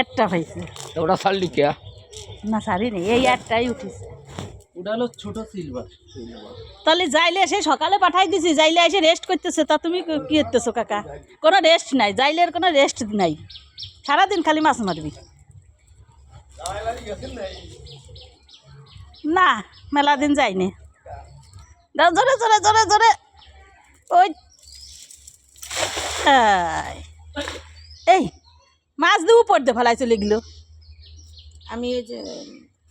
একটা পাইছে ওটা ছাড়লি কে না সারি নেই এই একটাই উঠিছে। ওটা হলো ছোট সিলভার তাহলে যাইলে এসে সকালে পাঠাই দিছি যাইলে এসে রেস্ট করতেছে তা তুমি কি করতেছো কাকা? কোনো রেস্ট নাই যাইলের কোনো রেস্ট নাই। সারাদিন খালি মাছ মারবি। না মেলা দিন যাইনি। দাও জোরে জোরে জোরে জোরে। ওই। এই। মাছ দিয়ে উপর দিয়ে ফেলাই চলে গেলো। আমি এই যে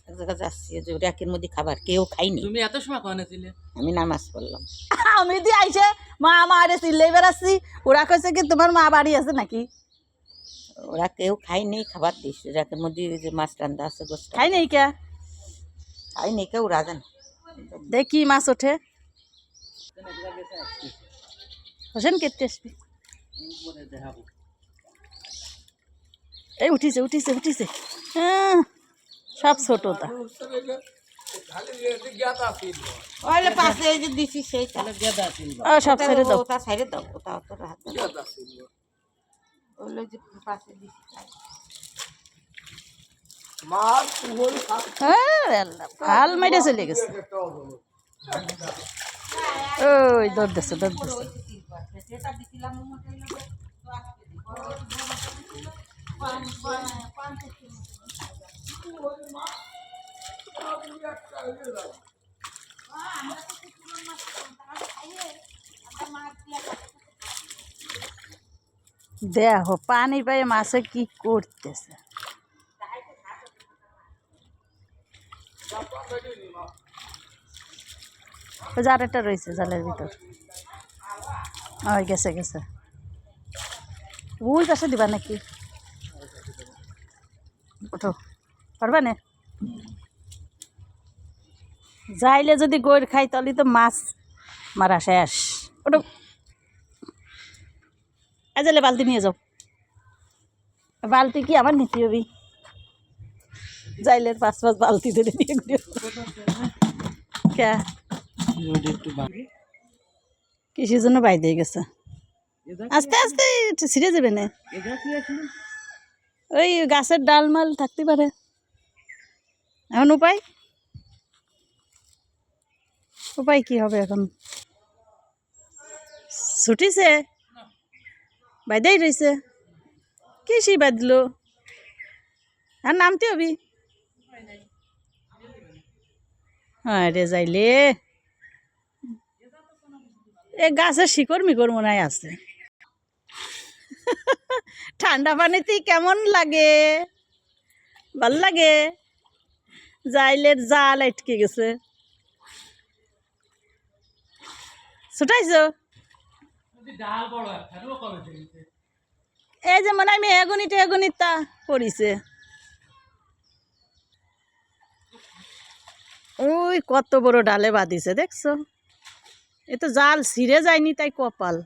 এক জায়গায় যাচ্ছি যে র্যাকের মধ্যে খাবার কেউ খাইনি তুমি এত সময় কনে ছিলে? আমি নামাজ পড়লাম। আমি দিয়ে আইসে মা মারে চিল্লাই বেড়াচ্ছি ওরা কইছে কি তোমার মা বাড়ি আছে নাকি? ওরা কেউ খাইনি খাবার দিস র্যাকের মধ্যে ওই যে মাছ রান্দা আছে গোস খাই নেই কে? খাইনি কেউ রাজেন দেখি মাছ ওঠে। হোসেন কেটে আসবি। এই উঠিছে উঠিছে উঠিছে। হ্যাঁ, সব ছোট তা। সব ছেড়ে দাও। দাও পাশে দিছি হ্যাঁ, ভালো মাইরে চলে গেছে। ওই দৌড় দিচ্ছে দৌড় দিচ্ছে দেখো পানি পায়ে মাছে কি করতেছে ওই যে আরেকটা রয়েছে জালের ভিতর ওই গেছে গেছে ওই পাশে দিবা নাকি ওঠো। পারবা না? যাইলে যদি গৈর খাই তাহলে তো মাছ মারা শেষ। ওটা আজালে বালতি নিয়ে যাও। বালতি কি আমার নিতে হবে? যাইলে পাঁচ পাঁচ বালতি ধরে নিয়ে ঘুরে কিসের জন্য বাই দিয়ে গেছে। আস্তে আস্তে ছিঁড়ে যাবে না? ওই গাছের ডালমাল থাকতে পারে। এখন উপায়? উপায় কি হবে এখন? ছুটিছে? বাইদাই রয়েছে কি সেই বাঁধল? আর নামতে হবি? হ্যাঁ রে যাইলে। এ গাছের শিকড় মিকড় মনে হয় আছে। ঠান্ডা পানিতেই কেমন লাগে? ভালো লাগে? জাইলের জাল আটকে গেছে। ছুটাইছো? এই যে মনে আমি এগুনি টেগুনি পড়িছে। ওই কত বড় ডালে বাঁধিছে, দেখছ? এ তো জাল ছিঁড়ে যায়নি তাই কপাল।